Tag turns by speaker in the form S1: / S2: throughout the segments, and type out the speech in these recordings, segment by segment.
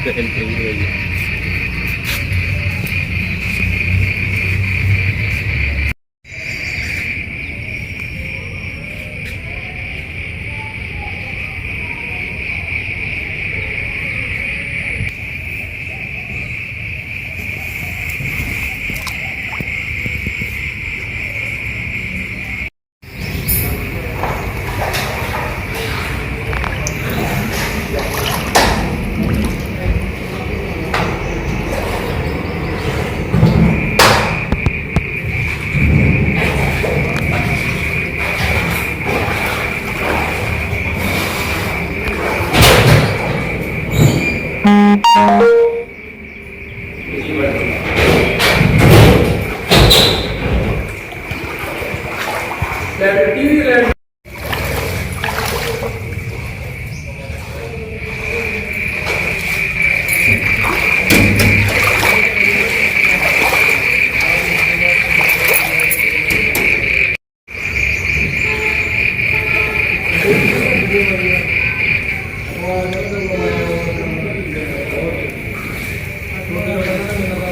S1: ਇੱਕ ਹੈਲਪ ਜ਼ਰੂਰ ਹੈ ਜੀ
S2: டிவியில் Thank you.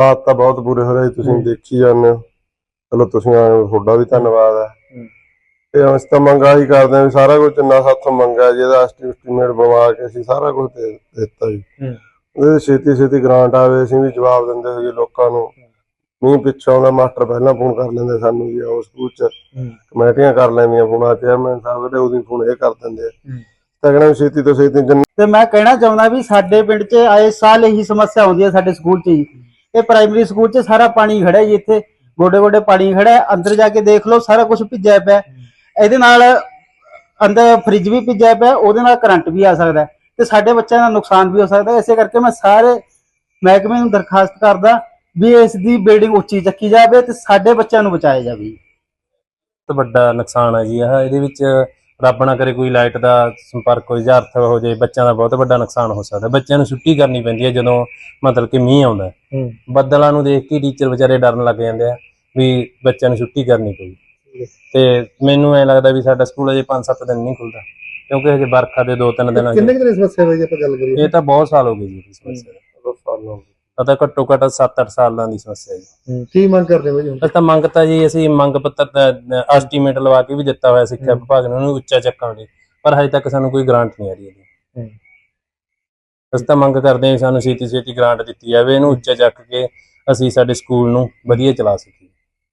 S3: ਹਾਲਾਤ ਤਾਂ ਬਹੁਤ ਬੁਰੇ ਹੋ ਰਹੇ ਤੁਸੀਂ ਦੇਖੀ ਜਾਂਦੇ ਹੋ। ਚਲੋ ਤੁਸੀਂ ਆਏ ਹੋ ਤੁਹਾਡਾ ਵੀ ਧੰਨਵਾਦ ਹੈ। ਤੇ ਅਸੀਂ ਤਾਂ ਮੰਗਾ ਹੀ ਕਰਦੇ ਹਾਂ ਵੀ ਸਾਰਾ ਕੁਝ ਜਿੰਨਾ ਸਾਥੋਂ ਮੰਗਾ ਜਿਹਦਾ ਐਸਟੀਮੇਟ ਬਣਵਾ ਕੇ ਅਸੀਂ ਸਾਰਾ ਕੁਝ ਦੇ ਦਿੱਤਾ ਜੀ।
S2: ਹੂੰ।
S3: ਉਹਦੇ ਛੇਤੀ ਛੇਤੀ ਗ੍ਰਾਂਟ ਆਵੇ ਅਸੀਂ ਵੀ ਜਵਾਬ ਦਿੰਦੇ ਹੋਈਏ ਲੋਕਾਂ ਨੂੰ। ਮੀਂਹ ਪਿੱਛੋਂ ਆਉਂਦਾ ਮਾਸਟਰ ਪਹਿਲਾਂ ਫੋਨ ਕਰ ਲੈਂਦੇ ਸਾਨੂੰ ਜੀ ਆਓ ਸਕੂਲ ਚ। ਕਮੇਟੀਆਂ ਕਰ ਲੈਂਦੀਆਂ ਫੋਨਾਂ ਚੇਅਰਮੈਨ ਸਾਹਿਬ ਦੇ ਉਹਦੀ ਫੋਨ ਇਹ ਕਰ ਦਿੰਦੇ ਆ। ਤਾਂ ਕਹਿੰਦਾ ਵੀ ਛੇਤੀ ਤੋਂ ਛੇਤੀ ਜਿੰਨਾ
S4: ਤੇ ਮੈਂ ਕਹਿਣਾ ਚਾਹੁੰਦਾ ਵੀ ਸਾਡੇ ਪਿੰਡ 'ਚ ਆਏ ਸਾਲ ਇਹੀ ਸਮੱਸਿਆ ਆਉਂਦੀ ਹੈ ਸਾਡੇ ਸਕੂਲ 'ਚ ਜੀ। ਇਹ ਪ੍ਰਾਇਮਰੀ ਸਕੂਲ 'ਚ ਸਾਰਾ ਪਾਣੀ ਖੜਾ ਹੈ ਜੀ ਇੱਥੇ। ਗੋਡੇ ਗੋਡੇ ਪਾਣੀ ਖੜਾ ਹੈ। ਅੰਦਰ ਜਾ ਕੇ ਦੇਖ ਲਓ ਸਾਰਾ ਕੁਝ ਭਿੱਜਿਆ ਪਿਆ ਹੈ। ਇਹਦੇ ਨਾਲ ਅੰਦਰ ਫ੍ਰਿਜ ਵੀ ਭਿੱਜਿਆ ਪਿਆ ਹੈ, ਉਹਦੇ ਨਾਲ ਕਰੰਟ ਵੀ ਆ ਸਕਦਾ ਹੈ। ਤੇ ਸਾਡੇ ਬੱਚਿਆਂ ਦਾ ਨੁਕਸਾਨ ਵੀ ਹੋ ਸਕਦਾ ਹੈ। ਇਸੇ ਕਰਕੇ ਮੈਂ ਸਾਰੇ ਮਹਿਕਮੇ ਨੂੰ ਦਰਖਾਸਤ ਕਰਦਾ ਵੀ ਇਸ ਦੀ ਬਿਲਡਿੰਗ ਉੱਚੀ ਚੱਕੀ ਜਾਵੇ ਤੇ ਸਾਡੇ ਬੱਚਿਆਂ ਨੂੰ ਬਚਾਇਆ ਜਾਵੇ
S5: ਵੱਡਾ ਨੁਕਸਾਨ ਹੈ ਜੀ ਇਹ ਇਹਦੇ ਵਿੱਚ ਰੱਬ ਨਾ ਕਰੇ ਕੋਈ ਲਾਈਟ ਦਾ ਸੰਪਰਕ ਹੋ ਜਾਂ ਅਰਥ ਹੋ ਜਾਏ ਬੱਚਿਆਂ ਦਾ ਬਹੁਤ ਵੱਡਾ ਨੁਕਸਾਨ ਹੋ ਸਕਦਾ। ਬੱਚਿਆਂ ਨੂੰ ਛੁੱਟੀ ਕਰਨੀ ਪੈਂਦੀ ਹੈ ਜਦੋਂ ਮਤਲਬ ਕਿ ਮੀਂਹ ਆਉਂਦਾ ਹੈ।
S2: ਹੂੰ।
S5: ਬੱਦਲਾਂ ਨੂੰ ਦੇਖ ਕੇ ਟੀਚਰ ਵਿਚਾਰੇ ਡਰਨ ਲੱਗ ਜਾਂਦੇ ਆ ਵੀ ਬੱਚਿਆਂ ਨੂੰ ਛੁੱਟੀ ਕਰਨੀ ਪਈ ਤੇ ਮੈਨੂੰ ਐ ਲੱਗਦਾ ਵੀ ਸਾਡਾ ਸਕੂਲ ਅਜੇ 5-7 ਦਿਨ ਨਹੀਂ ਖੁੱਲਦਾ ਕਿਉਂਕਿ ਹਜੇ ਬਰਖਾ ਦੇ 2-3 ਦਿਨ
S2: ਕਿੰਨੇ ਕਿੰਨੇ ਸਮੱਸਿਆ ਹੋਈ ਜੇ ਆਪਾਂ ਗੱਲ ਕਰੀਏ?
S5: ਇਹ ਤਾਂ ਬਹੁਤ ਸਾਲ ਹੋ ਗਏ ਜੀ ਇਸ ਸਮੱਸਿਆ ਦਾ ਪਤਾ ਘੱਟੋ ਘੱਟ 7-8 ਸਾਲਾਂ ਦੀ ਸਮੱਸਿਆ ਜੀ।
S2: ਹੂੰ। ਕੀ ਮੰਗ ਕਰਦੇ ਹੋ ਜੀ ਹੁਣ?
S5: ਅਸੀਂ ਤਾਂ ਮੰਗ ਤਾਂ ਜੀ ਅਸੀਂ ਮੰਗ ਪੱਤਰ ਐਸਟੀਮੇਟ ਲਵਾ ਕੇ ਵੀ ਦਿੱਤਾ ਹੋਇਆ ਸਿੱਖਿਆ ਵਿਭਾਗ ਨੇ ਉਹਨੂੰ ਉੱਚਾ ਚੱਕਣ ਲਈ ਪਰ ਹਜੇ ਤੱਕ ਸਾਨੂੰ ਕੋਈ ਗ੍ਰਾਂਟ ਨਹੀਂ ਆ ਰਹੀ ਇਹਦੀ
S2: ਹੂੰ।
S5: ਅਸੀਂ ਤਾਂ ਮੰਗ ਕਰਦੇ ਹਾਂ ਵੀ ਸਾਨੂੰ ਛੇਤੀ ਛੇਤੀ ਗ੍ਰਾਂਟ ਦਿੱਤੀ ਜਾਵੇ ਇਹਨੂੰ ਉੱਚਾ ਚੱਕ ਕੇ ਅਸੀਂ ਸਾਡੇ ਸਕੂਲ ਨੂੰ ਵਧੀਆ ਚਲਾ ਸਕੀਏ।